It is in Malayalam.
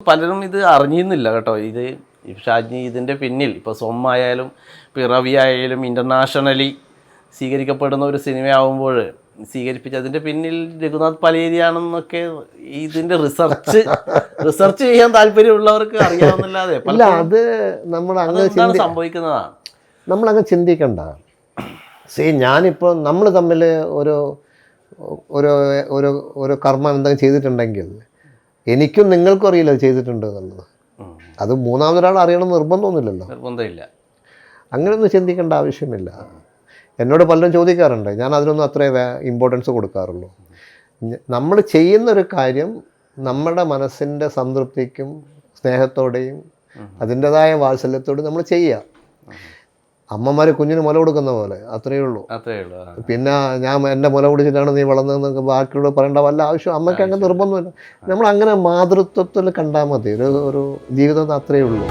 പലരും ഇത് അറിഞ്ഞിരുന്നില്ല കേട്ടോ. ഇത് ഈ ഷാജി ഇതിന്റെ പിന്നിൽ ഇപ്പോൾ സൊമ്മായാലും പിറവി ആയാലും ഇന്റർനാഷണലി സ്വീകരിക്കപ്പെടുന്ന ഒരു സിനിമയാവുമ്പോൾ സ്വീകരിപ്പിച്ച് അതിന്റെ പിന്നിൽ രഘുനാഥ് പലേരിയാണെന്നൊക്കെ ഇതിന്റെ റിസർച്ച് റിസർച്ച് ചെയ്യാൻ താല്പര്യമുള്ളവർക്ക് അറിയാവുന്നല്ലാതെ. അല്ല അത് നമ്മൾ അങ്ങ് എന്താണ് സംഭവിക്കുന്നതാണ്? നമ്മൾ അങ്ങ് ചിന്തിക്കണ്ട. സീ ഞാനിപ്പോൾ നമ്മൾ തമ്മിൽ ഒരു ഒരു ഒരു ഒരു കർമ്മം എന്തെങ്കിലും ചെയ്തിട്ടുണ്ടെങ്കിൽ എനിക്കും നിങ്ങൾക്കും അറിയില്ല അത് ചെയ്തിട്ടുണ്ട് എന്നുള്ളത്. അത് മൂന്നാമതൊരാൾ അറിയണം നിർബന്ധമൊന്നുമില്ലല്ലോ. നിർബന്ധമില്ല. അങ്ങനെയൊന്നും ചിന്തിക്കേണ്ട ആവശ്യമില്ല. എന്നോട് പലരും ചോദിക്കാറുണ്ട് ഞാൻ അതിനൊന്നും അത്രേ ഇമ്പോർട്ടൻസ് കൊടുക്കാറുള്ളൂ. നമ്മൾ ചെയ്യുന്നൊരു കാര്യം നമ്മുടെ മനസ്സിന്റെ സംതൃപ്തിക്കും സ്നേഹത്തോടെയും അതിന്റെതായ വാത്സല്യത്തോടെ നമ്മൾ ചെയ്യുക. അമ്മമാർ കുഞ്ഞിന് മുല കൊടുക്കുന്ന പോലെ അത്രയേ ഉള്ളൂ. അത്രേ ഉള്ളൂ പിന്നെ ഞാൻ എന്റെ മുല കുടിച്ചിട്ടാണ് നീ വളർന്നതെന്നൊക്കെ ബാക്കിയോട് പറയേണ്ട വല്ല ആവശ്യം അമ്മയ്ക്ക് അങ്ങനെ നിർബന്ധമില്ല. നമ്മൾ അങ്ങനെ മാതൃത്വത്തിൽ കണ്ടാൽ മതി. ഒരു ഒരു ജീവിതം അത്രയേ ഉള്ളൂ.